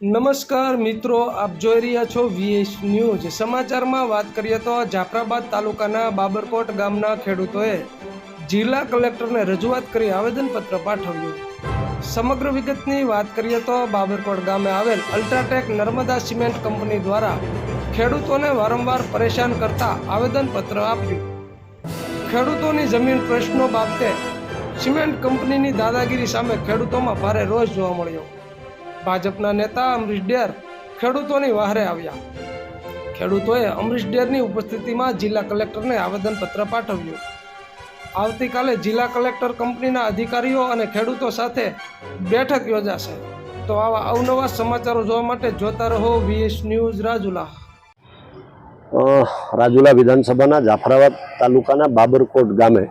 નમસ્કાર મિત્રો, આપ જોઈ રહ્યા છો વીએસ ન્યૂઝ સમાચારમાં વાત કરીએ તો જાફરાબાદ તાલુકાના બાબરકોટ ગામના ખેડૂતોએ જિલ્લા કલેક્ટરને રજૂઆત કરી આવેદનપત્ર પાઠવ્યું. સમગ્ર વિગતની વાત કરીએ તો બાબરકોટ ગામે આવેલ અલ્ટ્રાટેક નર્મદા સિમેન્ટ કંપની દ્વારા ખેડૂતોને વારંવાર પરેશાન કરતા આવેદનપત્ર આપ્યું. ખેડૂતોની જમીન પ્રશ્નો બાબતે સિમેન્ટ કંપનીની દાદાગીરી સામે ખેડૂતોમાં ભારે રોષ જોવા મળ્યો. ભાજપના નેતા અમરીશ ડેર ખેડૂતોની વહારે આવ્યા. ખેડૂતોએ અમરીશ ડેરની ઉપસ્થિતિમાં જિલ્લા કલેક્ટરને આવેદનપત્ર પાઠવ્યું. આવતીકાલે જિલ્લા કલેક્ટર કંપનીના અધિકારીઓ અને ખેડૂતો સાથે બેઠક યોજાશે. તો આવા અવનવા સમાચારો જોવા માટે જોતા રહો વીએસ ન્યૂઝ રાજુલા. રાજુલા વિધાનસભાના જાફરાબાદ તાલુકાના બાબરકોટ ગામે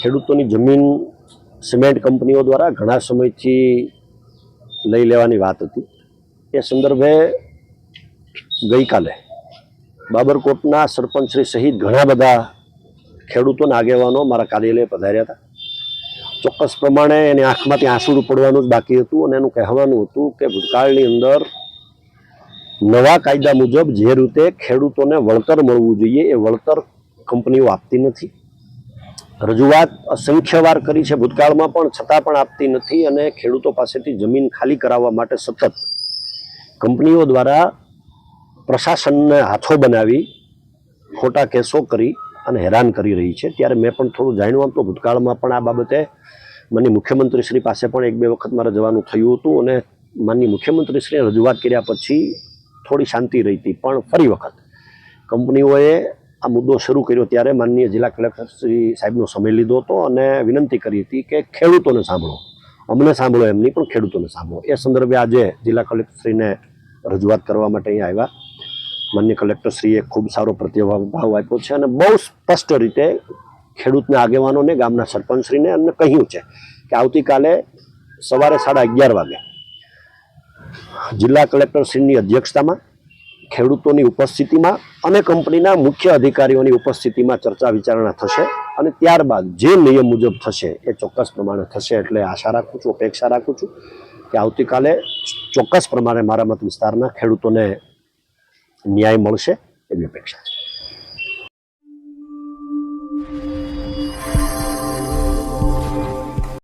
ખેડૂતોની જમીન સિમેન્ટ કંપનીઓ દ્વારા ઘણા સમયથી લઈ લેવાની વાત હતી. એ સંદર્ભે ગઈકાલે બાબરકોટના સરપંચશ્રી સહિત ઘણા બધા ખેડૂતોના આગેવાનો મારા કાર્યાલય પધાર્યા હતા. ચોક્કસ પ્રમાણે એની આંખમાંથી આંસુડું પડવાનું જ બાકી હતું અને એનું કહેવાનું હતું કે ભૂતકાળની અંદર નવા કાયદા મુજબ જે રીતે ખેડૂતોને વળતર મળવું જોઈએ એ વળતર કંપનીઓ આપતી નથી. રજૂઆત અસંખ્ય વાર કરી છે. ભૂતકાળમાં પણ છતાં પણ આપતી નથી અને ખેડૂતો પાસેથી જમીન ખાલી કરાવવા માટે સતત કંપનીઓ દ્વારા પ્રશાસનને હાથો બનાવી ખોટા કેસો કરી અને હેરાન કરી રહી છે. ત્યારે મેં પણ થોડું જાણ્યું આમ તો ભૂતકાળમાં પણ આ બાબતે માનની મુખ્યમંત્રીશ્રી પાસે પણ એક બે વખત મારે જવાનું થયું હતું અને માનની મુખ્યમંત્રીશ્રીએ રજૂઆત કર્યા પછી થોડી શાંતિ રહી હતી. પણ ફરી વખત કંપનીઓએ આ મુદ્દો શરૂ કર્યો ત્યારે માનનીય જિલ્લા કલેક્ટર શ્રી સાહેબનો સમય લીધો હતો અને વિનંતી કરી હતી કે ખેડૂતોને સાંભળો. અમને સાંભળો એમ નહીં પણ ખેડૂતોને સાંભળો. એ સંદર્ભે આજે જિલ્લા કલેક્ટરશ્રીને રજૂઆત કરવા માટે અહીંયા આવ્યા. માન્ય કલેક્ટરશ્રીએ ખૂબ સારો પ્રતિભાવ આપ્યો છે અને બહુ સ્પષ્ટ રીતે ખેડૂતના આગેવાનોને, ગામના સરપંચશ્રીને એમને કહ્યું છે કે આવતીકાલે સવારે સાડા અગિયાર વાગે જિલ્લા કલેક્ટરશ્રીની અધ્યક્ષતામાં ખેડૂતોની ઉપસ્થિતિમાં અને કંપનીના મુખ્ય અધિકારીઓની ઉપસ્થિતિમાં ચર્ચા વિચારણા થશે અને ત્યારબાદ જે નિયમ મુજબ થશે એ ચોક્કસ પ્રમાણે થશે એટલે આશા રાખું છું, અપેક્ષા રાખું છું કે આવતીકાલે ચોક્કસ પ્રમાણે મારા મત વિસ્તારના ખેડૂતોને ન્યાય મળશે એવી અપેક્ષા છે.